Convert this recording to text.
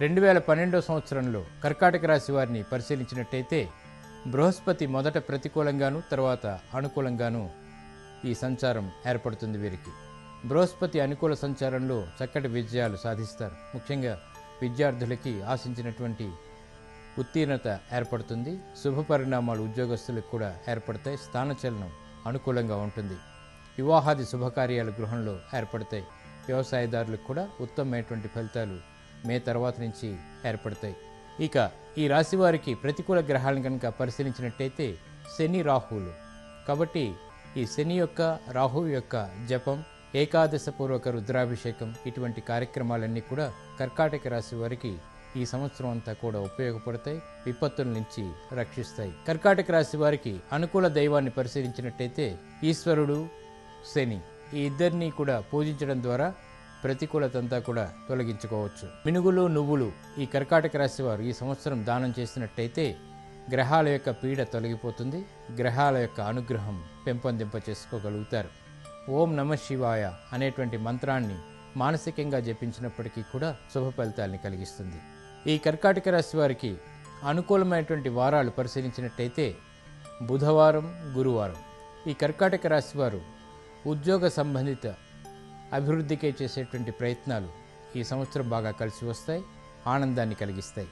రెండు వేల పన్నెండో సంవత్సరంలో కర్కాటక రాశి వారిని పరిశీలించినట్టయితే బృహస్పతి మొదట ప్రతికూలంగాను తర్వాత అనుకూలంగాను ఈ సంచారం ఏర్పడుతుంది వీరికి. బృహస్పతి అనుకూల సంచారంలో చక్కటి విజయాలు సాధిస్తారు. ముఖ్యంగా విద్యార్థులకి ఆశించినటువంటి ఉత్తీర్ణత ఏర్పడుతుంది. శుభ పరిణామాలు ఉద్యోగస్తులకు కూడా ఏర్పడతాయి. స్థానచలనం అనుకూలంగా ఉంటుంది. వివాహాది శుభకార్యాలు గృహంలో ఏర్పడతాయి. వ్యవసాయదారులకు కూడా ఉత్తమమైనటువంటి ఫలితాలు మే తర్వాత నుంచి ఏర్పడతాయి. ఇక ఈ రాశి వారికి ప్రతికూల గ్రహాలను కనుక పరిశీలించినట్టయితే శని రాహువులు కాబట్టి ఈ శని యొక్క రాహువు యొక్క జపం ఏకాదశపూర్వక రుద్రాభిషేకం ఇటువంటి కార్యక్రమాలన్నీ కూడా కర్కాటక రాశి వారికి ఈ సంవత్సరం అంతా కూడా ఉపయోగపడతాయి విపత్తుల నుంచి రక్షిస్తాయి. కర్కాటక రాశి వారికి అనుకూల దైవాన్ని పరిశీలించినట్టయితే ఈశ్వరుడు శని ఈ ఇద్దరిని కూడా పూజించడం ద్వారా ప్రతికూలతంతా కూడా తొలగించుకోవచ్చు. మినుగులు నువ్వులు ఈ కర్కాటక రాశి వారు ఈ సంవత్సరం దానం చేసినట్టయితే గ్రహాల యొక్క పీడ తొలగిపోతుంది. గ్రహాల యొక్క అనుగ్రహం పెంపొందింప చేసుకోగలుగుతారు. ఓం నమ శివాయ అనేటువంటి మంత్రాన్ని మానసికంగా జపించినప్పటికీ కూడా శుభ ఫలితాల్ని కలిగిస్తుంది. ఈ కర్కాటక రాశి వారికి అనుకూలమైనటువంటి వారాలు పరిశీలించినట్టయితే బుధవారం గురువారం ఈ కర్కాటక రాశి వారు ఉద్యోగ సంబంధిత అభివృద్ధికే చేసేటువంటి ప్రయత్నాలు ఈ సంవత్సరం బాగా కలిసి వస్తాయి ఆనందాన్ని కలిగిస్తాయి.